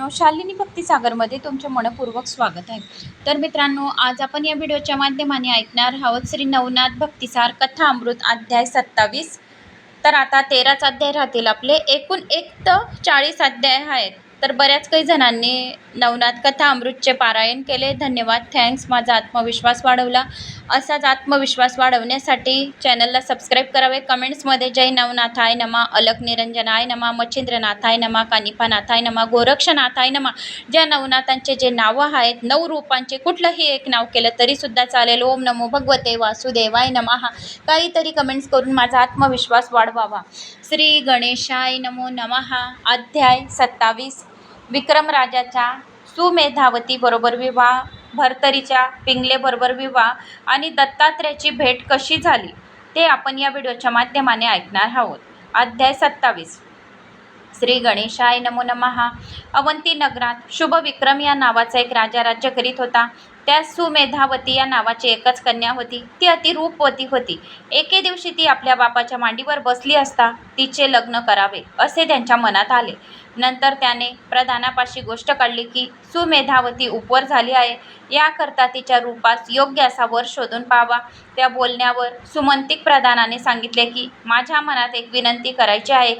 मित्रांनो शालिनी भक्तिसागरमध्ये तुमचे मनपूर्वक स्वागत आहे. तर मित्रांनो आज आपण या व्हिडिओच्या माध्यमाने ऐकणार आहोत श्री नवनाथ भक्तिसार कथा अमृत अध्याय सत्तावीस. तर आता तेराच अध्याय राहतील आपले. एकूण एक तर चाळीस अध्याय आहेत. तर बऱ्याच काही जणांनी नवनाथ कथा अमृतचे पारायण केले. धन्यवाद. थँक्स माझा आत्मविश्वास वाढवला. असाच आत्मविश्वास वाढवण्यासाठी चॅनलला सबस्क्राईब करावे. कमेंट्समध्ये जय नवनाथाय नमा अलक निरंजनाय नमा मच्छिंद्रनाथाय नमा कानिपानाथाय नमा गोरक्षनाथाय नमा. ज्या नवनाथांचे जे नावं आहेत नऊ रूपांचे कुठलंही एक नाव केलं तरीसुद्धा चालेल. ओम नमो भगवते वासुदेवाय नमः. काहीतरी कमेंट्स करून माझा आत्मविश्वास वाढवावा. श्री गणेशाय नमो नमः. अध्याय सत्तावीस. विक्रमराजाच्या सुमेधावती बरोबर विवाह. भरतरीच्या पिंगलेबरोबर विवाह आणि दत्तात्र्याची भेट कशी झाली ते आपण या व्हिडिओच्या माध्यमाने ऐकणार आहोत. अध्याय सत्तावीस. श्री गणेशाय नमो नमः अवंती नगरात शुभविक्रम या नावाचा एक राजा राज्य करीत होता. त्या सुमेधावती या नावाची एकच कन्या होती. ती अतिरूपवती होती. एके दिवशी ती आपल्या बापाच्या मांडीवर बसली असता तिचे लग्न करावे असे त्यांच्या मनात आले. नंतर त्याने प्रधानापाशी गोष्ट काढली की सुमेधावती उपवर झाली आहे. याकरता तिच्या रूपास योग्य असा वर शोधून पाहावा. त्या बोलण्यावर सुमंतिक प्रधानाने सांगितले की माझ्या मनात एक विनंती करायची आहे.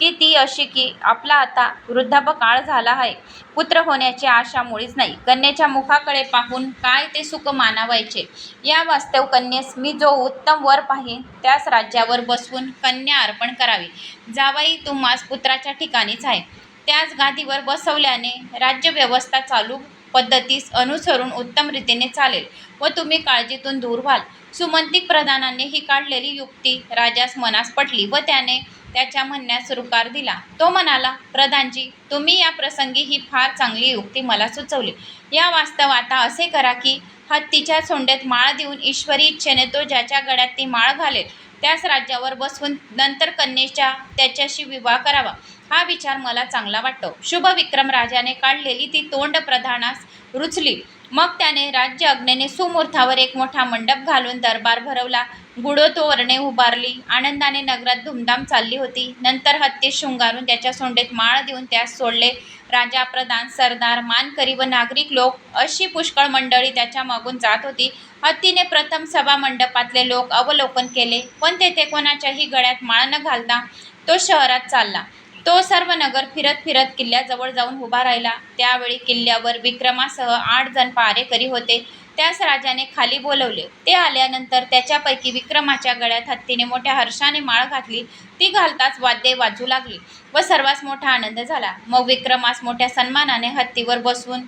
की ती अशी की आपला आता वृद्धापकाळ झाला आहे. पुत्र होण्याची आशा मुळीच नाही. कन्येच्या मुखाकडे पाहून काय ते सुख मानावायचे? या वास्तव कन्येस मी जो उत्तम वर पाहीन त्याच राज्यावर बसवून कन्या अर्पण करावी. जावाई तुम्हास पुत्राच्या ठिकाणीच आहे. त्याच गादीवर बसवल्याने राज्यव्यवस्था चालू पद्धतीस अनुसरून उत्तम रीतीने चालेल व तुम्ही काळजीतून दूर व्हाल. सुमंतिक प्रधानांनी ही काढलेली युक्ती राजास मनास पटली व त्याने त्याच्या म्हणण्यास रुकार दिला. तो म्हणाला प्रधानजी तुम्ही या प्रसंगी ही फार चांगली युक्ती मला सुचवली. या वास्तव आता असे करा की हत्तीच्या सोंड्यात माळ देऊन ईश्वरी इच्छेने तो ज्याच्या गळ्यात ती माळ घालेल त्याच राज्यावर बसवून नंतर कन्येच्या त्याच्याशी विवाह करावा. हा विचार मला चांगला वाटतो. शुभ विक्रम राजाने काढलेली ती तोंड प्रधानास रुचली. मग त्याने राज्य अग्नेने सुमुहूर्तावर एक मोठा मंडप घालून दरबार भरवला. गुढोतोरणे उभारली. आनंदाने नगरात धुमधाम चालली होती. नंतर हत्ती शृंगारून त्याच्या सोंडेत माळ देऊन त्यास सोडले. राजा प्रधान सरदार मानकरी व नागरिक लोक अशी पुष्कळ मंडळी त्याच्या मागून जात होती. हत्तीने प्रथम सभा मंडपातले लोक अवलोकन केले. पण तेथे कोणाच्याही गळ्यात माळ न घालता तो शहरात चालला. तो सर्व नगर फिरत फिरत किल्ल्याजवळ जाऊन उभा राहिला. त्यावेळी किल्ल्यावर विक्रमासह आठ जण पारेकरी होते. त्यास राजाने खाली बोलवले. ते आल्यानंतर त्याच्यापैकी विक्रमाच्या गळ्यात हत्तीने मोठ्या हर्षाने माळ घातली. ती घालताच वाद्ये वाजू लागली व सर्वांस मोठा आनंद झाला. मग विक्रमास मोठ्या सन्मानाने हत्तीवर बसवून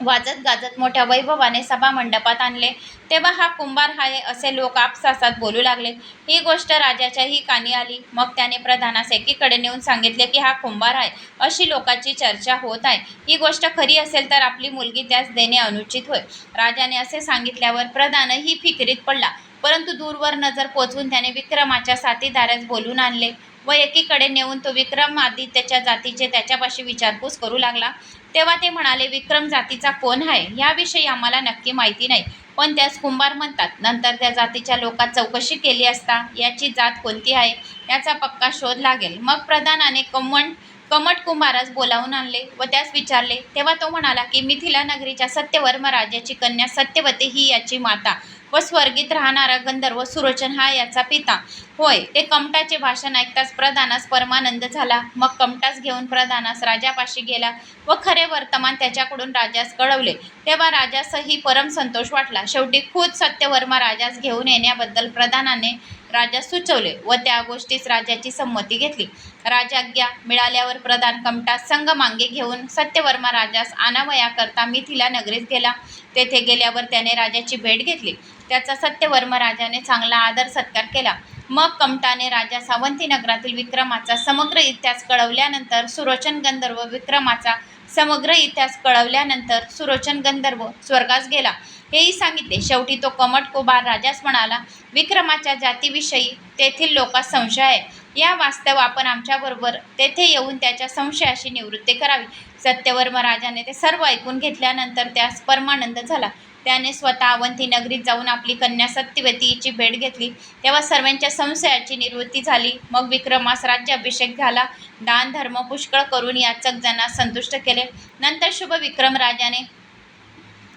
वाजत गाजत मोठ्या वैभवाने सभा मंडपात आणले. तेव्हा हा कुंभार आहे असे लोक आपसासात बोलू लागले. ही गोष्ट राजाच्याही कानी आली. मग त्याने प्रधानास एकीकडे नेऊन सांगितले की हा कुंभार आहे अशी लोकांची चर्चा होत आहे. ही गोष्ट खरी असेल तर आपली मुलगी त्यास देणे अनुचित होय. राजाने असे सांगितल्यावर प्रधानही फिकिरीत पडला. परंतु दूरवर नजर पोचवून त्याने विक्रमाच्या साथीदारास बोलून आणले. व एकीकडे नेऊन तो विक्रम आदित्यच्या जातीचे त्याच्यापाशी विचारपूस करू लागला. तेव्हा ते म्हणाले विक्रम जातीचा कोण आहे? याविषयी आम्हाला नक्की माहिती नाही. पण त्यास कुंभार म्हणतात. नंतर त्या जातीच्या लोकात चौकशी केली असता याची जात कोणती आहे? याचा पक्का शोध लागेल. मग प्रधानाने कमण कमट कुंभारास बोलावून आणले व त्यास विचारले. तेव्हा तो म्हणाला की मिथिला नगरीच्या सत्यवर्म राजाची कन्या सत्यवती ही याची माता व स्वर्गीत राहणारा गंधर्व सुरोचन हा याचा पिता. होय ते कमटाचे भाषण ऐकताच प्रधानास परमानंद झाला. मग कमटास घेऊन प्रधानास राजापाशी गेला व खरे वर्तमान त्याच्याकडून राजास कळवले. तेव्हा राजासही परम संतोष वाटला. शेवटी खुद सत्यवर्मा राजास घेऊन येण्याबद्दल प्रधानाने राजास सुचवले व त्या गोष्टीस राजाची संमती घेतली. राजाज्ञा मिळाल्यावर प्रधान कमटास संघ मांगे घेऊन सत्यवर्मा राजास आणावयाकरता मिथिला नगरीत गेला. तेथे गेल्यावर त्याने राजाची भेट घेतली. त्याचा सत्यवर्म राजाने चांगला आदर सत्कार केला. मग कमटाने राजा सावंतीनगरातील विक्रमाचा समग्र इतिहास कळवल्यानंतर सुरोचन गंधर्व विक्रमाचा समग्र इतिहास कळवल्यानंतर सुरोचन गंधर्व स्वर्गास गेला. हेही सांगितले. शेवटी तो कमट कुबार राजास म्हणाला विक्रमाच्या जातीविषयी तेथील लोकांस संशय आहे. या वास्तव आपण आमच्याबरोबर तेथे येऊन त्याच्या संशयाशी निवृत्ती करावी. सत्यवर्म राजाने ते सर्व ऐकून घेतल्यानंतर त्यास परमानंद झाला. त्याने स्वतः अवंती नगरीत जाऊन आपली कन्या सत्यवती हिची भेट घेतली. तेव्हा सर्वांच्या संशयाची निवृत्ती झाली. मग विक्रमास राज्याभिषेक झाला. दान धर्म पुष्कळ करून याचक जणांना संतुष्ट केले. नंतर शुभ विक्रम राजाने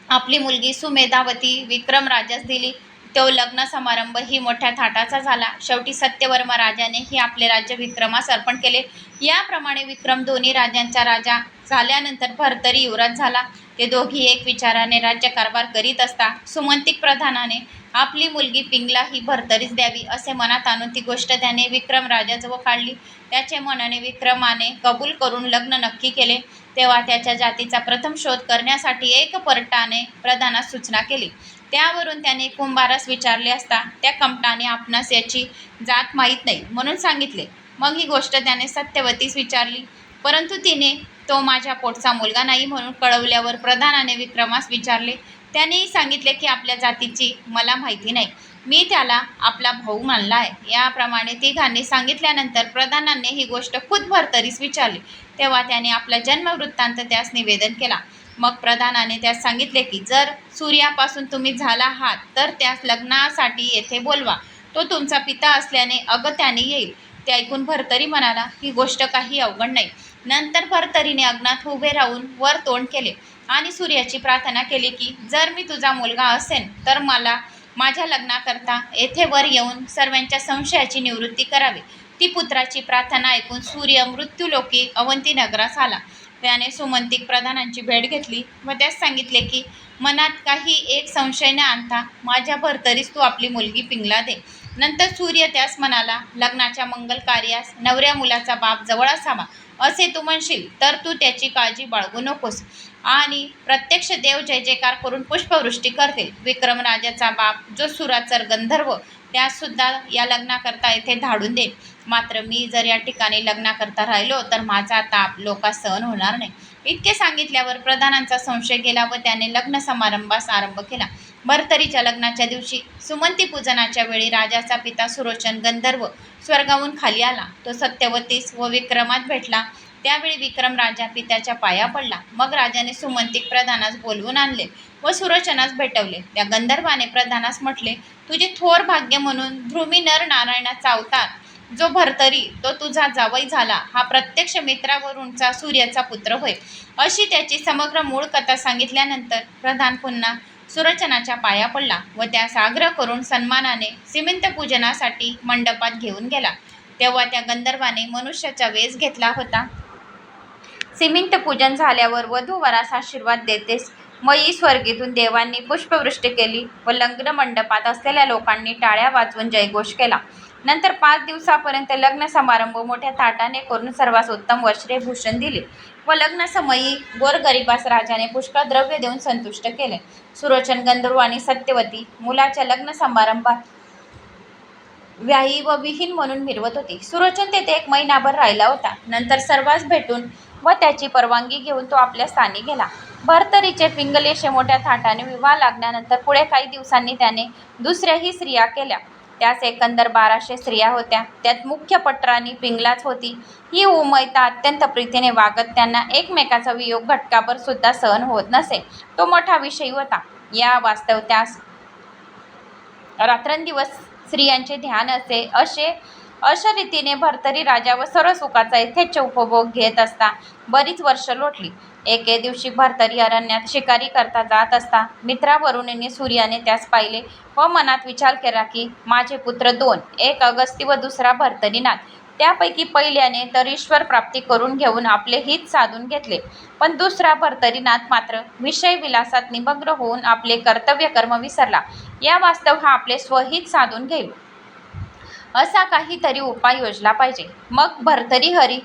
आपली मुलगी सुमेधावती विक्रम राजास दिली. तो लग्न समारंभ ही मोठ्या थाटाचा झाला. शेवटी सत्यवर्मा राजाने ही आपले राज्य विक्रमास अर्पण केले. याप्रमाणे विक्रम दोन्ही राजांचा राजा झाल्यानंतर भरतरी युवराज झाला. ते दोघी एक विचाराने राज्यकारभार करीत असता सुमंतिक प्रधानाने आपली मुलगी पिंगला ही भरतरीच द्यावी असे मनात आणून ती गोष्ट त्याने विक्रम राजाजवळ काढली. त्याचे मनाने विक्रमाने कबूल करून लग्न नक्की केले. तेव्हा त्याच्या जातीचा प्रथम शोध करण्यासाठी एक पर्टाने प्रधानास सूचना केली. त्यावरून त्याने कुंभारास विचारले असता त्या कमटाने आपणास याची जात माहीत नाही म्हणून सांगितले. मग ही गोष्ट त्याने सत्यवतीस विचारली. परंतु तिने तो माझ्या पोटचा मुलगा नाही म्हणून कळवल्यावर प्रधानाने विक्रमास विचारले. त्यानेही सांगितले की आपल्या जातीची मला माहिती नाही. मी त्याला आपला भाऊ मानला आहे. याप्रमाणे तिघांनी सांगितल्यानंतर प्रधानाने ही गोष्ट खुद भरतरीस विचारली. तेव्हा त्याने आपला जन्मवृत्तांत त्यास निवेदन केला. मग प्रधानाने त्यास सांगितले की जर सूर्यापासून तुम्ही झाला आहात तर त्यास लग्नासाठी येथे बोलवा. तो तुमचा पिता असल्याने अगत्याने येईल. ते ऐकून भरतरी म्हणाला ही गोष्ट काही अवघड नाही. नंतर भरतरीने अग्नात उभे राहून वर तोंड केले आणि सूर्याची प्रार्थना केली की जर मी तुझा मुलगा असेन तर मला माझ्या लग्नाकरता येथे वर येऊन सर्वांच्या संशयाची निवृत्ती करावी. ती पुत्राची प्रार्थना ऐकून सूर्य मृत्यूलोकी अवंती नगरास आला. त्याने सुमंतिक प्रधानांची भेट घेतली व त्यास सांगितले की मनात काही एक संशय न आणता माझ्या भरतरीस तू आपली मुलगी पिंगला दे. नंतर सूर्य त्यास म्हणाला लग्नाच्या मंगल कार्यास नवऱ्या मुलाचा बाप जवळ असावा. असे तू म्हणशील तर तू त्याची काळजी बाळगू नकोस. आणि प्रत्यक्ष देव जय जयकार करून पुष्पवृष्टी करते विक्रमराजाचा बाप जो सुराचर गंधर्व त्यासुद्धा या लग्नाकरता येथे धाडून दे मात्र मी जर या ठिकाणी लग्नाकरता राहिलो तर माझा ताप लोका सहन होणार नाही. इतके सांगितल्यावर प्रधानांचा संशय गेला व त्याने लग्न समारंभास आरंभ केला. भरतरीच्या लग्नाच्या दिवशी सुमंती पूजनाच्या वेळी राजाचा पिता सुरोचन गंधर्व स्वर्गाहून खाली आला. तो सत्यवतीस व विक्रमात भेटला. त्यावेळी विक्रम राजा पित्याच्या पाया पडला. मग राजाने सुमंतिक प्रधानास बोलवून आणले व सुरोचनास भेटवले. त्या गंधर्वाने प्रधानास म्हटले तुझे थोर भाग्य म्हणून ध्रुमी नर नारायणाचा अवतार जो भरतरी तो तुझा जावई झाला. हा प्रत्यक्ष मित्रावरूनचा सूर्याचा पुत्र होय. अशी त्याची समग्र मूळ कथा सांगितल्यानंतर प्रधान पुन्हा सुरचनाच्या पाया पडला व त्या साग्रह करून सन्मानाने सिमिंत पूजनासाठी मंडपात घेऊन गेला. तेव्हा त्या गंधर्वाने मनुष्याचा वेश घेतला होता. सिमिंत पूजन झाल्यावर वधूवरास आशीर्वाद देतेस मयी स्वर्गीतून देवांनी पुष्पवृष्टी केली व लग्न मंडपात असलेल्या लोकांनी टाळ्या वाजवून जयघोष केला. नंतर पाच दिवसापर्यंत लग्न समारंभ मोठ्या थाटाने करून सर्वांस उत्तम वस्त्रे भूषण दिले. व लग्नसमयी गोरगरिबास राजाने पुष्कळ द्रव्य देऊन संतुष्ट केले. सुरोचन गंधर्व आणि सत्यवती मुलाच्या लग्न समारंभात व्याही व विहीन म्हणून मिरवत होती. सुरोचन तेथे एक महिनाभर राहिला होता. नंतर सर्वांस भेटून व त्याची परवानगी घेऊन तो आपल्या स्थानी गेला. भरतरीचे पिंगलेशे मोठ्या थाटाने विवाह लागल्यानंतर पुढे काही दिवसांनी त्याने दुसऱ्याही स्त्रिया केल्या. त्यास एकंदर बाराशे स्त्रिया होत्या. त्यात मुख्य पटराणी पिंगलाच होती. ही उमयता अत्यंत प्रीतीने वागत त्यांना एकमेकाचा वियोग घटकाभर सुद्धा सहन होत नसे. तो मोठा विषय होता. या वास्तव त्यास रात्रंदिवस स्त्रियांचे ध्यान असे असे अशा रीतीने भरतरी राजा व सर्व सुखाचा उपभोग घेत असता. बरीच वर्ष लोटली. एके दिवशी भरतरी अरण्यात शिकारी करता जात असता. मित्रावरुणीने सूर्याने त्यास पाहिले व मनात विचार केला की माझे पुत्र दोन एक अगस्ती व दुसरा भरतरीनाथ त्यापैकी पहिल्याने तर ईश्वर प्राप्ती करून घेऊन आपले हित साधून घेतले. पण दुसरा भरतरीनाथ मात्र विषय विलासात निमग्न होऊन आपले कर्तव्य कर्म विसरला. या वास्तव हा आपले स्वहित साधून घेईल. असा काहीतरी उपाय योजला पाहिजे. मग भरतरी हरी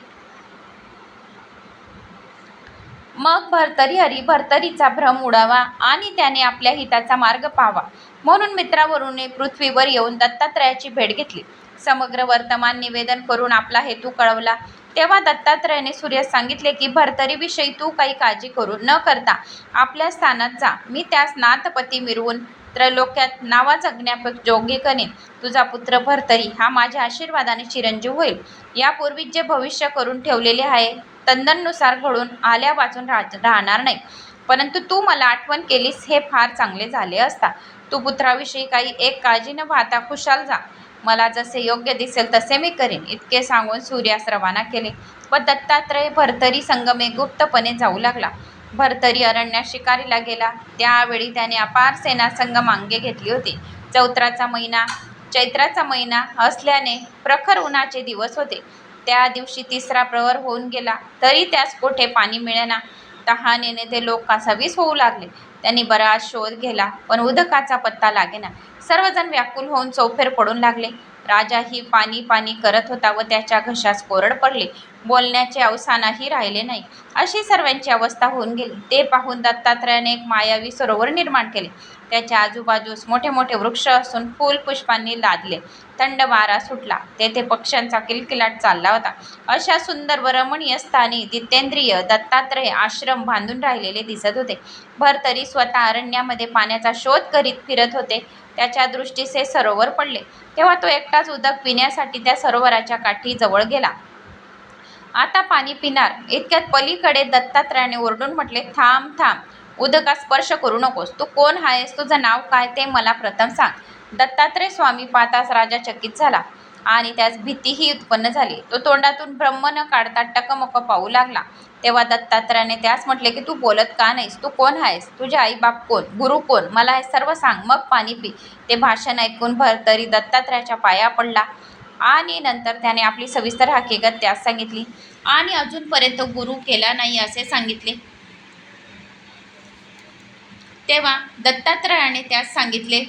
मग भरतरी हरी भरतरीचा भ्रम उडावा आणि त्याने आपल्या हिताचा मार्ग पाहावा. म्हणून मित्रावरून पृथ्वीवर येऊन दत्तात्रयाची भेट घेतली. समग्र वर्तमान निवेदन करून आपला हेतू कळवला. तेव्हा दत्तात्रयाने सूर्यास सांगितले की भरतरीविषयी तू काही काळजी करू न करता आपल्या स्थानात जा. मी त्यास नाथपती मिरवून त्रैलोक्यात नावा जगण्यापेक्षा जोगी करेन तुझा पुत्र भरतरी हा माझ्या आशीर्वादाने चिरंजीव होईल. यापूर्वी जे भविष्य करून ठेवलेले आहे तंदनुसार घडून आल्या वाचून राह राहणार नाही. परंतु तू मला आठवण केलीस हे फार चांगले झाले असता. तू पुत्राविषयी काही एक काळजी न पाहता खुशाल जा. मला जसे योग्य दिसेल तसे मी करेन इतके सांगून सूर्यास रवाना केले. व दत्तात्रय भरतरी संगमे गुप्तपणे जाऊ लागला. भरतरी अरण्यात शिकारीला गेला. त्यावेळी त्याने अपार सेना संघ मांगे घेतली होती. चौत्राचा महिना चैत्राचा महिना असल्याने प्रखर उन्हाचे दिवस होते. त्या दिवशी तिसरा प्रवर होऊन गेला तरी त्यास कोठे पाणी मिळेना. तहानेने ते लोक कासावीस होऊ लागले. त्यांनी बराच शोध घेला पण उदकाचा पत्ता लागेना. सर्वजण व्याकुल होऊन चौफेर पडून लागले. राजाही पाणी पाणी करत होता व त्याच्या घशास कोरड पडले. बोलण्याचे अवसानही राहिले नाही. अशी सर्वांची अवस्था होऊन गेली. ते पाहून दत्तात्रयाने एक मायावी सरोवर निर्माण केले. त्याच्या आजूबाजूस मोठे मोठे वृक्ष असून फूल पुष्पांनी लादले. थंड वारा सुटला. तेथे पक्ष्यांचा किलकिलाट चालला होता. अशा सुंदर व रमणीय स्थानी जितेंद्रिय दत्तात्रय आश्रम बांधून राहिलेले दिसत होते. भरतरी स्वतः अरण्यामध्ये पाण्याचा शोध करीत फिरत होते. त्याच्या दृष्टीस हे सरोवर पडले. तेव्हा तो एकटाच उदक पिण्यासाठी त्या सरोवराच्या काठी जवळ गेला. आता पाणी पिणार. इतक्यात पलीकडे दत्तात्रयाने ओरडून म्हटले थांब थांब. उदका स्पर्श करू नकोस. तू कोण आहेस? तुझं नाव काय? ते मला प्रथम सांग. दत्तात्रय स्वामी पाहताच राजा चकित झाला आणि त्यास भीतीही उत्पन्न झाली. तो तोंडातून ब्रह्म न काढता टकमक पाहू लागला. तेव्हा दत्तात्रयाने त्यास म्हटले की तू बोलत का नाहीस? तू कोण आहेस? तुझे आईबाप कोण? गुरु कोण? मला हे सर्व सांग. मग पाणी पी. ते भाषण ऐकून भरतरी दत्तात्रयाच्या पाया पडला. आणि नंतर त्याने आपली सविस्तर हकीकत त्यास सांगितली. आणि अजूनपर्यंत गुरु केला नाही असे सांगितले. तेव्हा दत्तात्रयाने त्यास सांगितले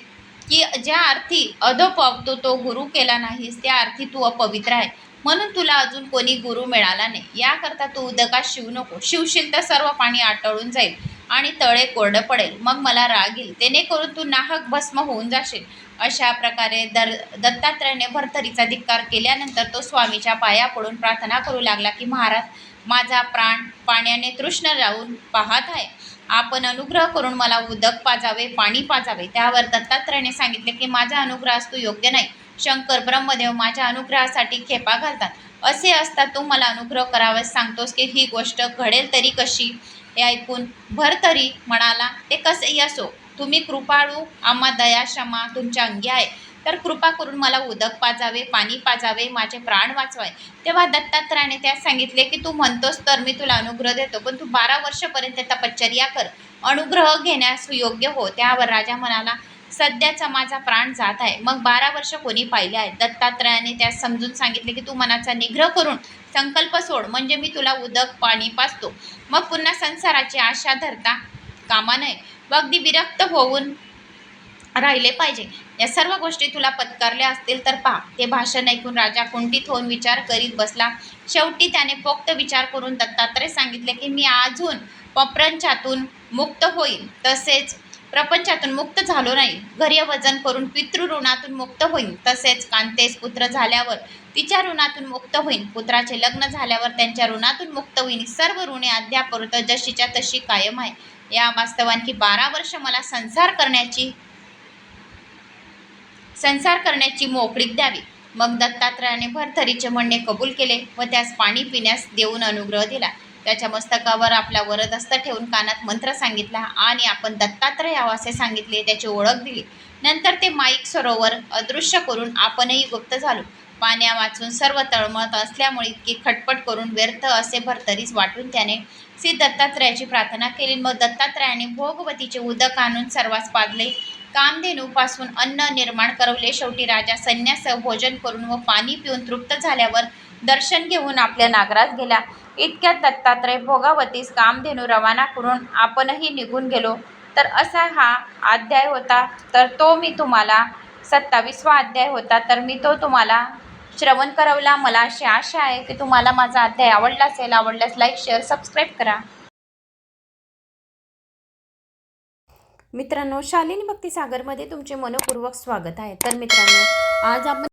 की ज्या अर्थी अधोपावतो तो गुरु केला नाहीस त्या अर्थी तू अपवित्र आहे. म्हणून तुला अजून कोणी गुरु मिळाला नाही. याकरता तू उदकात शिव नको. शिवशील तर सर्व पाणी आटळून जाईल आणि तळे कोरडं पडेल. मग मला राग येईल. जेणेकरून तू नाहक भस्म होऊन जाशील. अशा प्रकारे दर दत्तात्रयाने भरतरीचा धिक्कार केल्यानंतर तो स्वामीच्या पाया पडून प्रार्थना करू लागला की महाराज माझा प्राण पाण्याने तृष्ण राहून पाहत आहे. आपण अनुग्रह करून मला उदक पाजावे पाणी पाजावे. त्यावर दत्तात्रयाने सांगितले की माझा अनुग्रहास तू योग्य नाही. शंकर ब्रह्मदेव माझ्या अनुग्रहासाठी खेपा घालतात. असे असता तू मला अनुग्रह करावयास सांगतोस की ही गोष्ट घडेल तरी कशी? हे ऐकून भरतरी म्हणाला ते कसेही असो तुम्ही कृपाळू आम्हा दया क्षमा तुमच्या अंगी आहे. तर कृपा करून मला उदक पाजावे पाणी पाजावे माझे प्राण वाचवाय तेव्हा दत्तात्रयाने त्यास सांगितले की तू म्हणतोस तर मी तुला अनुग्रह देतो पण तू बारा वर्षपर्यंत तपश्चर्या कर. अनुग्रह घेण्यास योग्य हो. त्यावर राजा म्हणाला सध्याचा माझा प्राण जात आहे. मग बारा वर्ष कोणी पाहिले आहे दत्तात्रयाने त्यास समजून सांगितले की तू मनाचा निग्रह करून संकल्प सोड. म्हणजे मी तुला उदक पाणी पाजतो. मग पुन्हा संसाराची आशा धरता कामा नये. व अगदी विरक्त होऊन राहिले पाहिजे. या सर्व गोष्टी तुला पत्कारल्या असतील तर पहा ते भाषण ऐकून राजा कुंठित होऊन विचार करीत बसला. शेवटी त्याने पोक्त विचार करून दत्तात्रय सांगितले की मी अजून प्रपंचातून मुक्त होईल तसेच प्रपंचातून मुक्त झालो नाही. घरी वजन करून पितृऋणातून मुक्त होईन. तसेच कांतेस पुत्र झाल्यावर तिच्या ऋणातून मुक्त होईन. पुत्राचे लग्न झाल्यावर त्यांच्या ऋणातून मुक्त होईन. सर्व ऋणे अद्यापर्यंत जशीच्या तशी कायम आहे या वास्तवांकी बारा वर्ष मला संसार करण्याची संसार करण्याची मोकळीक द्यावी. मग दत्तात्रयाने भरथरीचे म्हणणे कबूल केले व त्यास पाणी पिण्यास देऊन अनुग्रह दिला. त्याच्या मस्तकावर आपला वरदस्त ठेवून कानात मंत्र सांगितला आणि आपण दत्तात्रय यावं असे सांगितले त्याची ओळख दिली. नंतर ते माईक सरोवर अदृश्य करून आपणही गुप्त झालो. पाण्या वाचून सर्व तळमळत असल्यामुळे इतकी खटपट करून व्यर्थ असे भरतरीस वाटून त्याने श्री दत्तात्रयाची प्रार्थना केली. मग दत्तात्रयाने भोगवतीचे उदक आणून सर्वांस पाजले. कामधेनूपासून अन्न निर्माण करवले. शेवटी राजा सैन्यासह भोजन करून व पाणी पिऊन तृप्त झाल्यावर दर्शन घेऊन आपल्या नागरात गेला. इतक्यात दत्तात्रय भोगावतीस कामधेनू रवाना करून आपणही निघून गेलो. तर असा हा अध्याय होता. तर तो मी तुम्हाला सत्तावीसवा अध्याय होता. तर मी तो तुम्हाला श्रवण करवला. मला अशी आशा आहे की तुम्हाला माझा अध्याय आवडला असेल आवडल्यास लाईक शेअर सबस्क्राईब करा. मित्रांनो शालिनी भक्ती सागरमध्ये तुमचे मनपूर्वक स्वागत आहे. तर मित्रांनो आज आपण